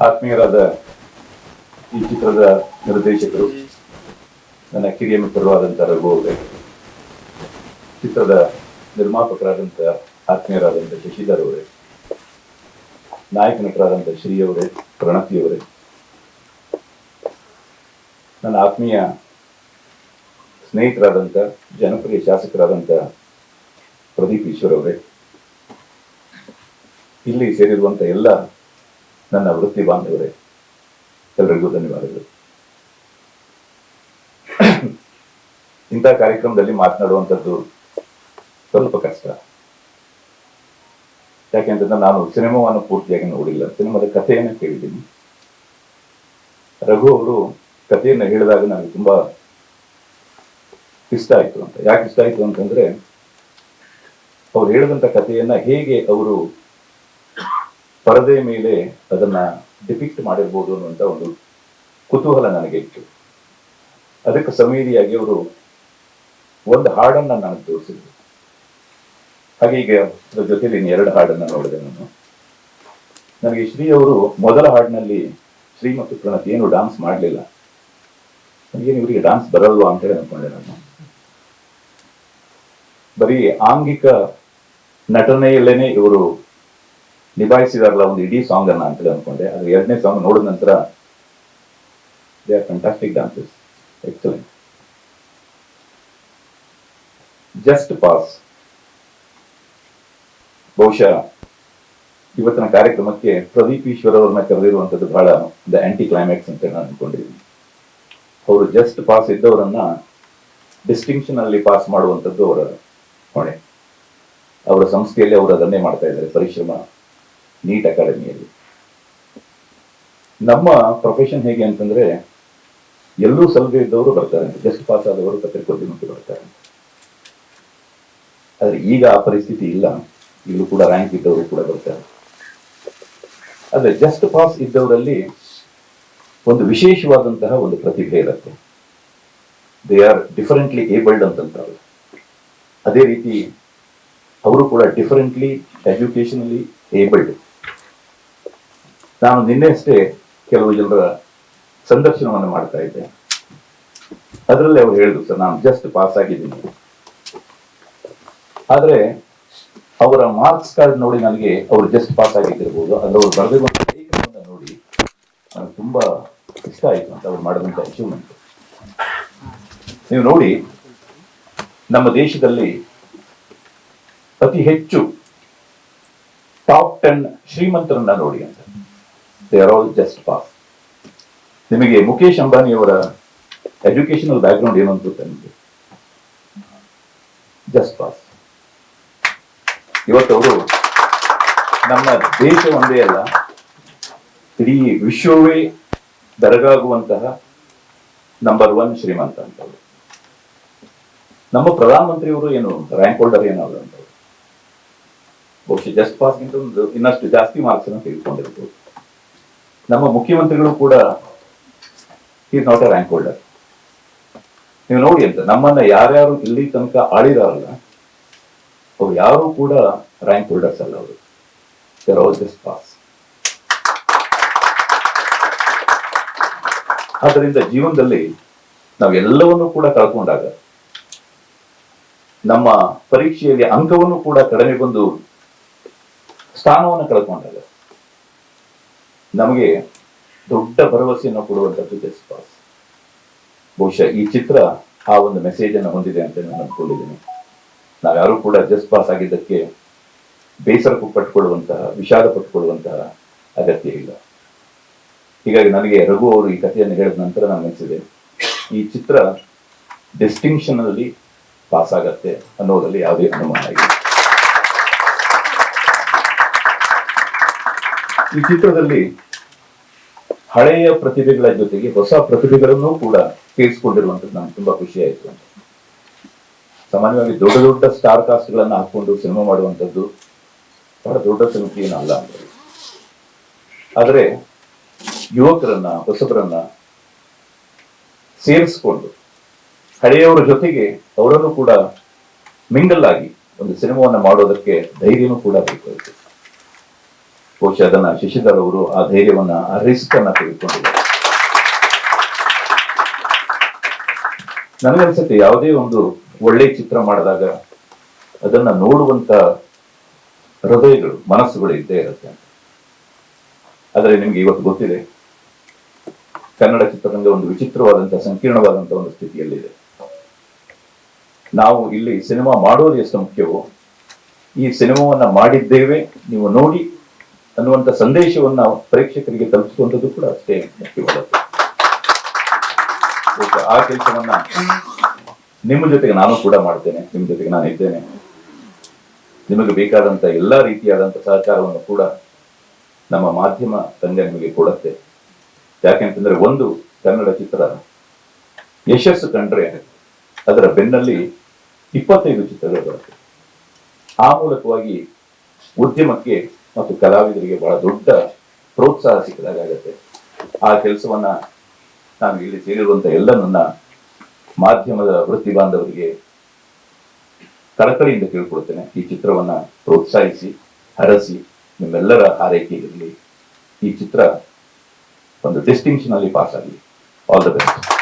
ಆತ್ಮೀಯರಾದ ಈ ಚಿತ್ರದ ನಿರ್ದೇಶಕರು, ನನ್ನ ಕಿರಿಯ ರಘು ಅವರೇ, ಚಿತ್ರದ ನಿರ್ಮಾಪಕರಾದಂತಹ ಆತ್ಮೀಯರಾದಂತಹ ಶಶಿಧರ್ ಅವರೇ ನಾಯಕ ನಟರಾದಂತಹ ಶ್ರೀ ಅವರೇ ನನ್ನ ಆತ್ಮೀಯ ಸ್ನೇಹಿತರಾದಂತಹ ಜನಪ್ರಿಯ ಶಾಸಕರಾದಂತಹ ಪ್ರದೀಪ್ ಈಶ್ವರ್ ಅವರೇ, ಇಲ್ಲಿ ಸೇರಿರುವಂತಹ ಎಲ್ಲ ನನ್ನ ವೃತ್ತಿ ಬಾಂಧವರೇ ಎಲ್ಲರಿಗೂ ಧನ್ಯವಾದಗಳು. ಇಂಥ ಕಾರ್ಯಕ್ರಮದಲ್ಲಿ ಮಾತನಾಡುವಂಥದ್ದು ಸ್ವಲ್ಪ ಕಷ್ಟ. ಯಾಕೆಂತಂದ್ರೆ ನಾನು ಸಿನಿಮಾವನ್ನು ಪೂರ್ತಿಯಾಗಿ ನೋಡಿಲ್ಲ. ಸಿನಿಮಾದ ಕಥೆಯನ್ನು ಕೇಳಿದ್ದೀನಿ. ರಘು ಅವರು ಕಥೆಯನ್ನು ಹೇಳಿದಾಗ ನನಗೆ ತುಂಬಾ ಇಷ್ಟ ಆಯ್ತು ಅಂತ. ಯಾಕೆ ಇಷ್ಟ ಆಯ್ತು ಅಂತಂದ್ರೆ, ಅವ್ರು ಹೇಳಿದಂತ ಕಥೆಯನ್ನ ಹೇಗೆ ಅವರು ಪರದೆ ಮೇಲೆ ಅದನ್ನ ಡಿಪಿಕ್ಟ್ ಮಾಡಿರ್ಬೋದು ಅನ್ನುವಂತ ಒಂದು ಕುತೂಹಲ ನನಗೆ ಇತ್ತು. ಅದಕ್ಕೆ ಸಂವೇದಿಯಾಗಿ ಅವರು ಒಂದು ಹಾಡನ್ನ ನನಗೆ ತೋರಿಸಿದ್ರು. ಹಾಗೆ ಈಗ ಅದ್ರ ಜೊತೆಲಿ ಎರಡು ಹಾಡನ್ನ ನೋಡಿದೆ ನಾನು. ನನಗೆ ಶ್ರೀ ಅವರು ಮೊದಲ ಹಾಡಿನಲ್ಲಿ ಶ್ರೀ ಮತ್ತು ಪ್ರಣತ್ ಏನು ಡಾನ್ಸ್ ಮಾಡಲಿಲ್ಲ. ನನಗೇನು ಇವರಿಗೆ ಡಾನ್ಸ್ ಬರಲ್ವಾ ಅಂತ ಹೇಳಿ ಅನ್ಕೊಂಡೆ ನಾನು. ಬರೀ ಆಂಗಿಕ ನಟನೆಯಲ್ಲೇನೆ ಇವರು ನಿಭಾಯಿಸಿದಾರಲ್ಲ ಒಂದು ಇಡೀ ಸಾಂಗ್ ಅನ್ನ ಅಂತ ಅನ್ಕೊಂಡೆ. ಅದು ಎರಡನೇ ಸಾಂಗ್ ನೋಡಿದ ನಂತರ they are fantastic dances excellent just pass ಬಹುಶಃ ಇವತ್ತಿನ ಕಾರ್ಯಕ್ರಮಕ್ಕೆ ಪ್ರದೀಪ್ ಈಶ್ವರ್ ಅವ್ರನ್ನ ಕರೆದಿರುವಂತದ್ದು ಬಹಳ ದ ಆಂಟಿ ಕ್ಲೈಮ್ಯಾಕ್ಸ್ ಅಂತ ನಾನು ಅನ್ಕೊಂಡಿದ್ದೀನಿ. ಅವರು ಜಸ್ಟ್ ಪಾಸ್ ಇದ್ದವರನ್ನ ಡಿಸ್ಟಿಂಕ್ಷನ್ ಅಲ್ಲಿ ಪಾಸ್ ಮಾಡುವಂಥದ್ದು ಅವರ ಹೊಣೆ ಅವರ ಸಂಸ್ಥೆಯಲ್ಲಿ ಅವರು ಅದನ್ನೇ ಮಾಡ್ತಾ ಇದ್ದಾರೆ, ಪರಿಶ್ರಮ. ನೀಟ್ ಅಕಾಡೆಮಿಯಲ್ಲಿ. ನಮ್ಮ ಪ್ರೊಫೆಷನ್ ಹೇಗೆ ಅಂತಂದ್ರೆ, ಎಲ್ಲರೂ ಸಲಹೆ ಇದ್ದವರು ಬರ್ತಾರೆ. ಜಸ್ಟ್ ಪಾಸ್ ಆದವರು ಪತ್ರಿಕೋದ್ಯಮಕ್ಕೆ ಬರ್ತಾರೆ. ಆದ್ರೆ ಈಗ ಆ ಪರಿಸ್ಥಿತಿ ಇಲ್ಲ. ಈಗಲೂ ಕೂಡ ರ್ಯಾಂಕ್ ಇದ್ದವರು ಕೂಡ ಬರ್ತಾರೆ. ಆದ್ರೆ ಜಸ್ಟ್ ಪಾಸ್ ಇದ್ದವರಲ್ಲಿ ಒಂದು ವಿಶೇಷವಾದಂತಹ ಒಂದು ಪ್ರತಿಭೆ ಇರುತ್ತೆ. ದೇ ಆರ್ ಡಿಫರೆಂಟ್ಲಿ ಏಬಲ್ಡ್ ಅಂತಂತಾರೆ. ಅದೇ ರೀತಿ, ಅವರು ಕೂಡ ಡಿಫರೆಂಟ್ಲಿ ಎಜುಕೇಶನಲಿ ಏಬಲ್ಡ್ ನಾನು ನಿನ್ನೆ ಅಷ್ಟೇ ಕೆಲವು ಜನರ ಸಂದರ್ಶನವನ್ನು ಮಾಡ್ತಾ ಇದ್ದೆ. ಅದರಲ್ಲಿ ಅವ್ರು ಹೇಳಿದ್ರು, ಸರ್, ನಾನು ಜಸ್ಟ್ ಪಾಸ್ ಆಗಿದ್ದೀನಿ. ಆದ್ರೆ, ಅವರ ಮಾರ್ಕ್ಸ್ ಕಾರ್ಡ್ ನೋಡಿ ನನಗೆ ಅವರು ಜಸ್ಟ್ ಪಾಸ್ ಆಗಿದ್ದಿರ್ಬೋದು. ಅದು ಅವ್ರು ಬರೆದಿರುವಂತ ಲೇಖನವನ್ನು ನೋಡಿ ನನಗೆ ತುಂಬಾ ಇಷ್ಟ ಆಯ್ತು ಅಂತ ಅವ್ರು ಮಾಡಿದಂತ ಅಚೀವ್ಮೆಂಟ್ ನೀವು ನೋಡಿ, ನಮ್ಮ ದೇಶದಲ್ಲಿ ಅತಿ ಹೆಚ್ಚು ಟಾಪ್ ಟೆನ್ ಶ್ರೀಮಂತರನ್ನ ನೋಡಿ ಅಂತ. They are all just pass ನಿಮಗೆ ಮುಖೇಶ್ ಅಂಬಾನಿ ಅವರ ಎಜುಕೇಶನಲ್ ಬ್ಯಾಕ್ಗ್ರೌಂಡ್ ಏನು ಅಂತ ನಿಮಗೆ? ಜಸ್ಟ್ ಪಾಸ್ ಇವತ್ತು ಅವರು ನಮ್ಮ ದೇಶ ಒಂದೇ ಅಲ್ಲ, ಇಡೀ ವಿಶ್ವವೇ ಬೆರಗಾಗುವಂತಹ ನಂಬರ್ ಒನ್ ಶ್ರೀಮಂತ ಅಂತವ್ರು. ನಮ್ಮ ಪ್ರಧಾನಮಂತ್ರಿಯವರು ಏನು ರ್ಯಾಂಕ್ ಹೋಲ್ಡರ್ ಏನಾದ್ರು ಅಂತವ್ರು. ಬಹುಶಃ ಜಸ್ಟ್ ಪಾಸ್ಗಿಂತ ಒಂದು ಇನ್ನಷ್ಟು ಜಾಸ್ತಿ ಮಾರ್ಕ್ಸ್ ಅನ್ನು ತೆಗೆದುಕೊಂಡಿರ್ಬೋದು. ನಮ್ಮ ಮುಖ್ಯಮಂತ್ರಿಗಳು ಕೂಡ is not a rank holder ನೀವು ನೋಡಿ ಅಂತ, ನಮ್ಮನ್ನ ಯಾರ್ಯಾರು ಇಲ್ಲಿ ತನಕ ಆಳಿದಾರಲ್ಲ, ಅವ್ರು ಯಾರು ಕೂಡ ರ್ಯಾಂಕ್ ಹೋಲ್ಡರ್ಸ್ ಅಲ್ಲ ಅವರು. ದೇರ್ ಆದ್ದರಿಂದ ಜೀವನದಲ್ಲಿ ನಾವೆಲ್ಲವನ್ನೂ ಕೂಡ ಕಳ್ಕೊಂಡಾಗ, ನಮ್ಮ ಪರೀಕ್ಷೆಯಲ್ಲಿ ಅಂಕವನ್ನು ಕೂಡ ಕಡಿಮೆ ಬಂದು ಸ್ಥಾನವನ್ನು ಕಳ್ಕೊಂಡಾಗ ನಮಗೆ ದೊಡ್ಡ ಭರವಸೆಯನ್ನು ಕೊಡುವಂಥದ್ದು ಜಸ್ ಪಾಸ್ ಬಹುಶಃ ಈ ಚಿತ್ರ ಆ ಒಂದು ಮೆಸೇಜ್ ಅನ್ನು ಹೊಂದಿದೆ ಅಂತ ನಾನು ಅಂದ್ಕೊಂಡಿದ್ದೀನಿ ನಾವ್ಯಾರು ಕೂಡ ಜಸ್ಟ್ ಪಾಸ್ ಆಗಿದ್ದಕ್ಕೆ ಬೇಸರ ಪಟ್ಟುಕೊಳ್ಳುವಂತಹ, ವಿಷಾದ ಪಟ್ಟುಕೊಳ್ಳುವಂತಹ ಅಗತ್ಯ ಇಲ್ಲ. ಹೀಗಾಗಿ ನನಗೆ ರಘು ಅವರು ಈ ಕಥೆಯನ್ನು ಹೇಳಿದ ನಂತರ ನಾನು ಅನಿಸಿದೆ, ಈ ಚಿತ್ರ ಡಿಸ್ಟಿಂಕ್ಷನ್ ಅಲ್ಲಿ ಪಾಸ್ ಆಗತ್ತೆ ಅನ್ನೋದ್ರಲ್ಲಿ ಯಾವುದೇ ಅನುಮಾನ ಇಲ್ಲ. ಈ ಚಿತ್ರದಲ್ಲಿ ಹಳೆಯ ಪ್ರತಿಭೆಗಳ ಜೊತೆಗೆ ಹೊಸ ಪ್ರತಿಭೆಗಳನ್ನು ಕೂಡ ಸೇರಿಸಿಕೊಂಡಿರುವಂತದ್ದು ನಮ್ಗೆ ತುಂಬಾ ಖುಷಿ ಆಯ್ತು. ಸಾಮಾನ್ಯವಾಗಿ ದೊಡ್ಡ ದೊಡ್ಡ ಸ್ಟಾರ್ ಕಾಸ್ಟ್ ಗಳನ್ನ ಹಾಕೊಂಡು ಸಿನಿಮಾ ಮಾಡುವಂತದ್ದು ಬಹಳ ದೊಡ್ಡ ಸಂಗತಿ ಏನಲ್ಲ ಆದರೆ ಯುವಕರನ್ನ, ಹೊಸಬರನ್ನ ಸೇರಿಸ್ಕೊಂಡು ಹಳೆಯವರ ಜೊತೆಗೆ ಅವರನ್ನು ಕೂಡ ಮಿಂಗಲ್ ಆಗಿ ಒಂದು ಸಿನಿಮಾವನ್ನ ಮಾಡೋದಕ್ಕೆ ಧೈರ್ಯನೂ ಕೂಡ ಬೇಕಾಯಿತು. ಬಹುಶಃ ಅದನ್ನ ಶಶಿಧರ್ ಅವರು ಆ ಧೈರ್ಯವನ್ನ, ಆ ರಿಸ್ಕ್ ಅನ್ನ ತೆಗೆದುಕೊಂಡಿದ್ದಾರೆ. ನನಗನ್ಸುತ್ತೆ ಯಾವುದೇ ಒಂದು ಒಳ್ಳೆ ಚಿತ್ರ ಮಾಡಿದಾಗ ಅದನ್ನ ನೋಡುವಂತ ಹೃದಯಗಳು, ಮನಸ್ಸುಗಳು ಇದ್ದೇ ಇರುತ್ತೆ ಆದರೆ ನಿಮ್ಗೆ ಇವತ್ತು ಗೊತ್ತಿದೆ, ಕನ್ನಡ ಚಿತ್ರರಂಗ ಒಂದು ವಿಚಿತ್ರವಾದಂತಹ ಸಂಕೀರ್ಣವಾದಂತಹ ಒಂದು ಸ್ಥಿತಿಯಲ್ಲಿದೆ ನಾವು ಇಲ್ಲಿ ಸಿನಿಮಾ ಮಾಡೋದು ಎಷ್ಟು ಮುಖ್ಯವೋ, ಈ ಸಿನಿಮಾವನ್ನ ಮಾಡಿದ್ದೇವೆ, ನೀವು ನೋಡಿ ಅನ್ನುವಂಥ ಸಂದೇಶವನ್ನ ಪ್ರೇಕ್ಷಕರಿಗೆ ತಲುಪಿಸುವಂಥದ್ದು ಕೂಡ ಅಷ್ಟೇ ಮುಖ್ಯವಾದದ್ದು. ಆ ಕೆಲಸವನ್ನ ನಿಮ್ಮ ಜೊತೆಗೆ ನಾನು ಕೂಡ ಮಾಡ್ತೇನೆ, ನಿಮ್ಮ ಜೊತೆಗೆ ನಾನು ಇದ್ದೇನೆ. ನಿಮಗೆ ಬೇಕಾದಂತ ಎಲ್ಲಾ ರೀತಿಯಾದಂತ ಸಹಕಾರವನ್ನು ಕೂಡ ನಮ್ಮ ಮಾಧ್ಯಮ ತಂಡ ನಿಮಗೆ ಕೊಡುತ್ತೆ ಯಾಕೆಂತಂದ್ರೆ ಒಂದು ಕನ್ನಡ ಚಿತ್ರ ಯಶಸ್ಸು ಕಂಡ್ರೆ ಅದರ ಬೆನ್ನಲ್ಲಿ ಇಪ್ಪತ್ತೈದು ಚಿತ್ರಗಳು ಬರುತ್ತೆ. ಆ ಮೂಲಕವಾಗಿ ಉದ್ಯಮಕ್ಕೆ ಮತ್ತು ಕಲಾವಿದರಿಗೆ ಬಹಳ ದೊಡ್ಡ ಪ್ರೋತ್ಸಾಹ ಸಿಕ್ಕದಾಗತ್ತೆ ಆ ಕೆಲಸವನ್ನ ನಾನು ಇಲ್ಲಿ ಸೇರಿರುವಂತ ಎಲ್ಲ ನನ್ನ ಮಾಧ್ಯಮದ ವೃತ್ತಿ ಬಾಂಧವರಿಗೆ ಕಳಕಳಿಯಿಂದ ಕೇಳ್ಕೊಳ್ತೇನೆ ಈ ಚಿತ್ರವನ್ನ ಪ್ರೋತ್ಸಾಹಿಸಿ, ಹರಸಿ, ನಿಮ್ಮೆಲ್ಲರ ಆರೈಕೆ ಇರಲಿ ಈ ಚಿತ್ರ ಒಂದು ಡಿಸ್ಟಿಂಕ್ಷನ್ ಅಲ್ಲಿ ಪಾಸ್ ಆಗಲಿ ಆಲ್ ದ ಬೆಸ್ಟ್